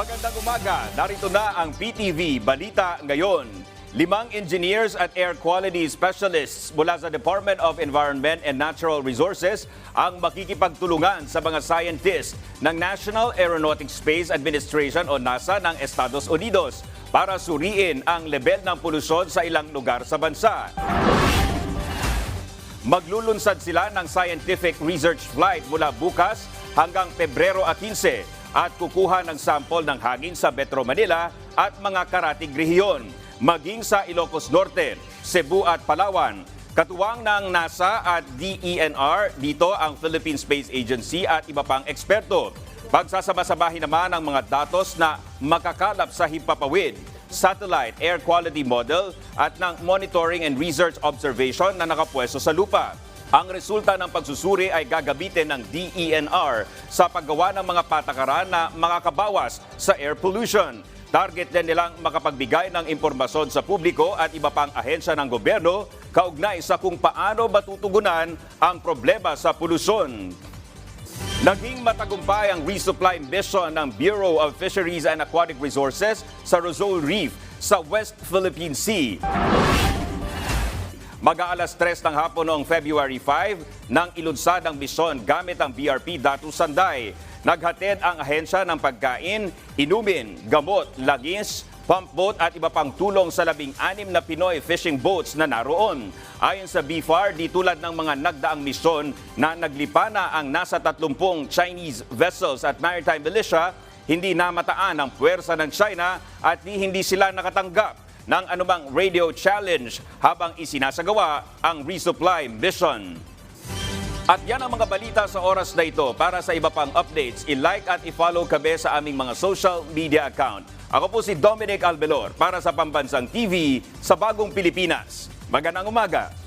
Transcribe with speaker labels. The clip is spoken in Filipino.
Speaker 1: Magandang umaga. Narito na ang PTV Balita ngayon. Limang engineers at air quality specialists mula sa Department of Environment and Natural Resources ang makikipagtulungan sa mga scientists ng National Aeronautics Space Administration o NASA ng Estados Unidos para suriin ang level ng polusyon sa ilang lugar sa bansa. Maglulunsad sila ng scientific research flight mula bukas hanggang Pebrero 15 at kukuha ng sample ng hangin sa Metro Manila at mga karatig rehiyon, maging sa Ilocos Norte, Cebu at Palawan. Katuwang ng NASA at DENR, dito ang Philippine Space Agency at iba pang eksperto. Pagsasama-sabahin naman ang mga datos na makakalap sa himpapawid satellite air quality model at ng monitoring and research observation na nakapwesto sa lupa. Ang resulta ng pagsusuri ay gagamitin ng DENR sa paggawa ng mga patakaran na makakabawas sa air pollution. Target din nilang makapagbigay ng impormasyon sa publiko at iba pang ahensya ng gobyerno kaugnay sa kung paano matutugunan ang problema sa polusyon. Naging matagumpay ang resupply mission ng Bureau of Fisheries and Aquatic Resources sa Rosol Reef sa West Philippine Sea. Mag-aalas 3 ng hapon noong February 5 nang ilunsad ang misyon gamit ang BRP Datu Sanday. Naghatid ang ahensya ng pagkain, inumin, gamot, lagis, pump boat at iba pang tulong sa labing anim na Pinoy fishing boats na naroon. Ayon sa BFAR, di tulad ng mga nagdaang misyon na naglipa na ang nasa 30 Chinese vessels at maritime militia, hindi namataan ang puwersa ng China at di hindi sila nakatanggap ng anumang radio challenge habang isinasagawa ang resupply mission. At yan ang mga balita sa oras na ito. Para sa iba pang updates, i-like at i-follow kami sa aming mga social media account. Ako po si Dominic Albelor para sa Pambansang TV sa Bagong Pilipinas. Magandang umaga!